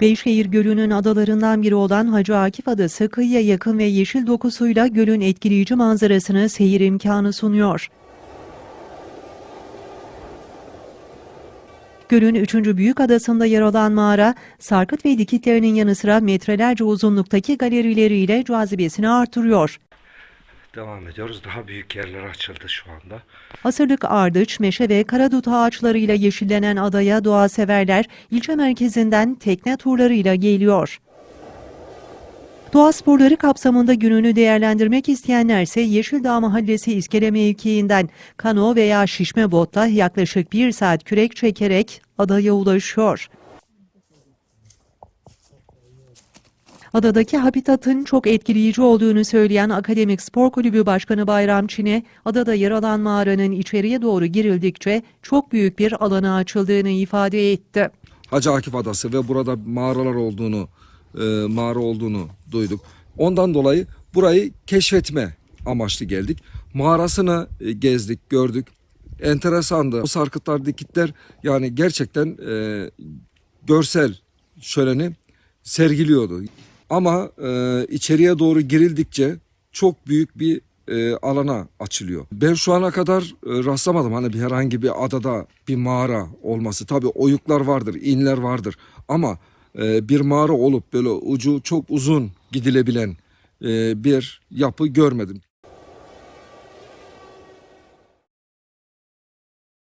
Beyşehir Gölü'nün adalarından biri olan Hacı Akif Adası kıyıya yakın ve yeşil dokusuyla gölün etkileyici manzarasını seyir imkanı sunuyor. Gölün üçüncü büyük adasında yer alan mağara, sarkıt ve dikitlerinin yanı sıra metrelerce uzunluktaki galerileriyle cazibesini artırıyor. Devam ediyoruz. Daha büyük yerler açıldı şu anda. Asırlık ardıç, meşe ve karadut ağaçlarıyla yeşillenen adaya doğa severler ilçe merkezinden tekne turlarıyla geliyor. Doğa sporları kapsamında gününü değerlendirmek isteyenlerse Yeşildağ Mahallesi İskele mevkiinden kano veya şişme botla yaklaşık bir saat kürek çekerek adaya ulaşıyor. Adadaki habitatın çok etkileyici olduğunu söyleyen Akademik Spor Kulübü Başkanı Bayram Çin'e, adada yer alan mağaranın içeriye doğru girildikçe çok büyük bir alana açıldığını ifade etti. Hacı Akif Adası ve burada mağaralar olduğunu, e, mağara olduğunu duyduk. Ondan dolayı burayı keşfetme amaçlı geldik. Mağarasını e, gezdik, gördük. Enteresandı. O sarkıtlar, dikitler yani gerçekten e, görsel şöleni sergiliyordu. Ama e, içeriye doğru girildikçe çok büyük bir e, alana açılıyor. Ben şu ana kadar e, rastlamadım hani bir herhangi bir adada bir mağara olması. Tabii oyuklar vardır, inler vardır ama e, bir mağara olup böyle ucu çok uzun gidilebilen e, bir yapı görmedim.